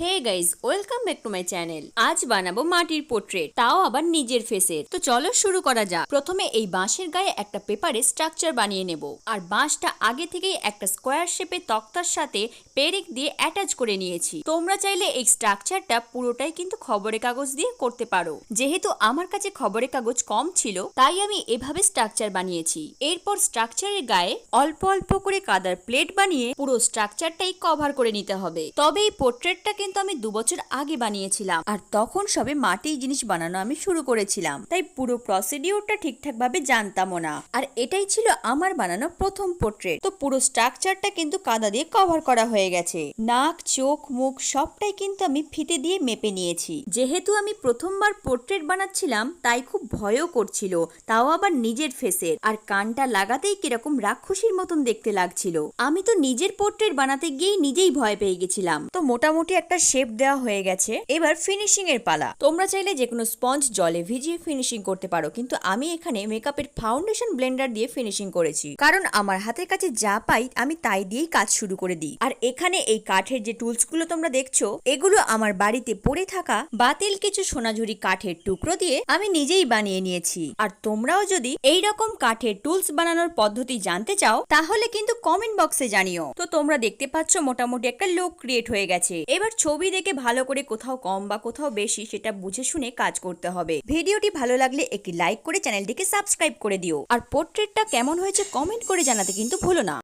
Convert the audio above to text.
Hey guys welcome back to my channel আজ বানাবো মাটির পোর্ট্রেট তাও আবার নিজের ফেসের তো চলো শুরু করা যাক। প্রথমে এই বাঁশের গায়ে একটা পেপারে স্ট্রাকচার বানিয়ে নেব। আর বাঁশটা আগে থেকেই একটা স্কোয়ার শেপে তক্তার সাথে পেরেক দিয়ে অ্যাটাচ করে নিয়েছি। তোমরা চাইলে এই স্ট্রাকচারটা পুরোটাই কিন্তু খবরের কাগজ দিয়ে করতে পারো। যেহেতু আমার কাছে খবরের কাগজ কম ছিল, তাই আমি এভাবে স্ট্রাকচার বানিয়েছি। এরপর স্ট্রাকচারের গায়ে অল্প অল্প করে কাদার প্লেট বানিয়ে পুরো স্ট্রাকচারটাই কভার করে নিতে হবে। তবে এই পোর্ট্রেটটা কিন্তু আমি দু বছর আগে বানিয়েছিলাম। আর তখন সবে মাটির জিনিস বানানো আমি শুরু করেছিলাম। তাই পুরো প্রসিডিওরটা ঠিকঠাক ভাবে জানতামও না। আর এটাই ছিল আমার বানানো প্রথম পোর্ট্রেট তো পুরো স্ট্রাকচারটা কিন্তু কাদা দিয়ে কভার করা হয়ে গেছে। নাক, চোখ, মুখ সবটাই কিন্তু আমি ফিতে দিয়ে মেপে নিয়েছি। যেহেতু আমি প্রথমবার পোর্ট্রেট বানাচ্ছিলাম, তাই খুব ভয়ও করছিল। তাও আবার নিজের ফেসের আর কানটা লাগাতেই কীরকম রাক্ষসীর মতন দেখতে লাগছিল। আমি তো নিজের পোর্ট্রেট বানাতে গিয়েই নিজেই ভয় পেয়ে গেছিলাম। তো মোটামুটি একটা শেপ দেওয়া হয়ে গেছে। এবার ফিনিশিং এর পালা। তোমরা চাইলে যে কোনো স্পঞ্জ জলে ভিজিয়ে ফিনিশিং করতে পারো, কিন্তু আমি এখানে মেকআপের ফাউন্ডেশন ব্লেন্ডার দিয়ে ফিনিশিং করেছি। কারণ আমার হাতের কাছে যা পাই, আমি তাই দিয়েই কাজ শুরু করে দিই। আর এখানে এই কাঠের যে টুলসগুলো তোমরা দেখছ, এগুলো আমার বাড়িতে পড়ে থাকা বাতিল কিছু সোনাঝুরি কাঠের টুকরো দিয়ে আমি নিজেই বানিয়ে নিয়েছি। আর তোমরাও যদি এই রকম কাঠের টুলস বানানোর পদ্ধতি জানতে চাও, তাহলে কিন্তু কমেন্ট বক্সে জানিও। তো তোমরা দেখতে পাচ্ছ, মোটামুটি একটা লুক ক্রিয়েট হয়ে গেছে। এবার ছবি দেখে ভালো করে কোথাও কম বা কোথাও বেশি সেটা বুঝে শুনে কাজ করতে হবে। ভিডিওটি ভালো লাগলে একটি লাইক করে চ্যানেলটিকে সাবস্ক্রাইব করে দিও। আর পোর্ট্রেটটা কেমন হয়েছে কমেন্ট করে জানাতে কিন্তু ভুলো না।